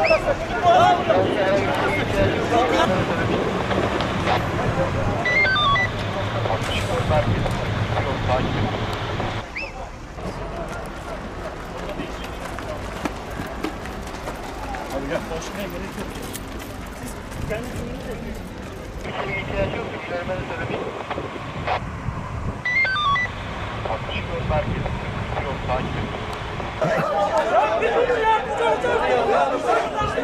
Abi gel. Boşuna gerek yok. Siz kendi kimliğini de Bir şeye ihtiyacı yok. Vermeni söylemiştim. 64 merkez. Yok takip edin.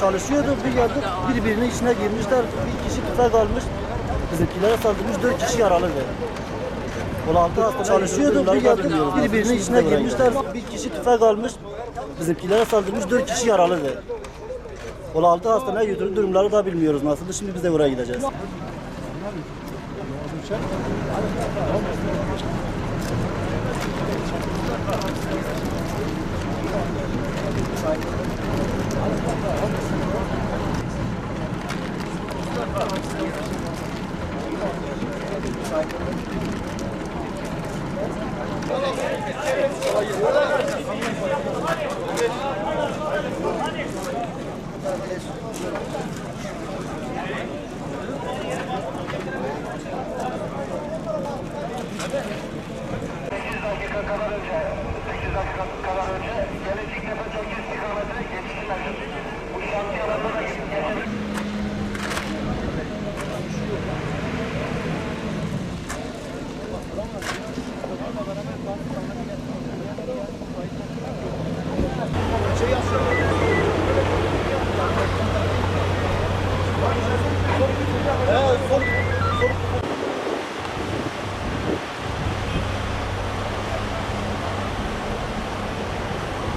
çalışıyordu. Bir geldik birbirinin içine girmişler. Bir kişi tutar kalmış. Bizimkilere saldırmış. Dört kişi yaralıdır. Polat'ta hasta çalışıyordu. Bir geldik birbirinin içine girmişler. Bir kişi tüfek almış. Bizimkilere saldırmış. Dört kişi yaralıdır. Polat'ta hastaneye götürdü. Durumları da bilmiyoruz nasıldı. Şimdi biz de oraya gideceğiz. kadar önce, 8 dakika kadar önce.